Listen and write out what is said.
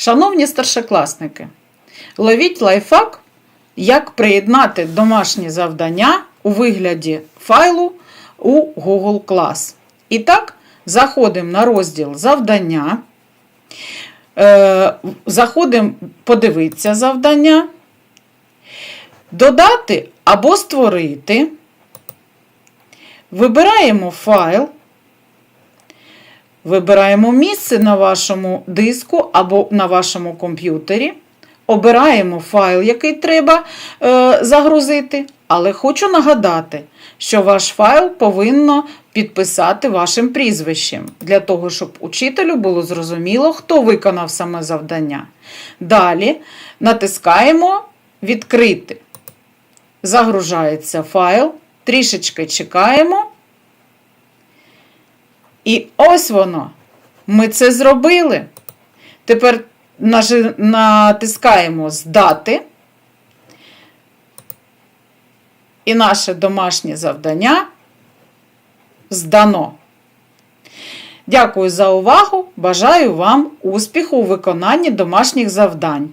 Шановні старшокласники, ловіть лайфхак, як приєднати домашні завдання у вигляді файлу у Google Class. І так, заходимо на розділ завдання. Е, Заходимо подивитися завдання, додати або створити. Вибираємо файл. Вибираємо місце на вашому диску або на вашому комп'ютері. Обираємо файл, який треба е, загрузити. Але хочу нагадати, що ваш файл повинно підписати вашим прізвищем, для того, щоб учителю було зрозуміло, хто виконав саме завдання. Далі натискаємо Відкрити. Загружається файл, трішечки чекаємо. І ось воно. Ми це зробили. Тепер натискаємо Здати. І наше домашнє завдання здано. Дякую за увагу. Бажаю вам успіху у виконанні домашніх завдань.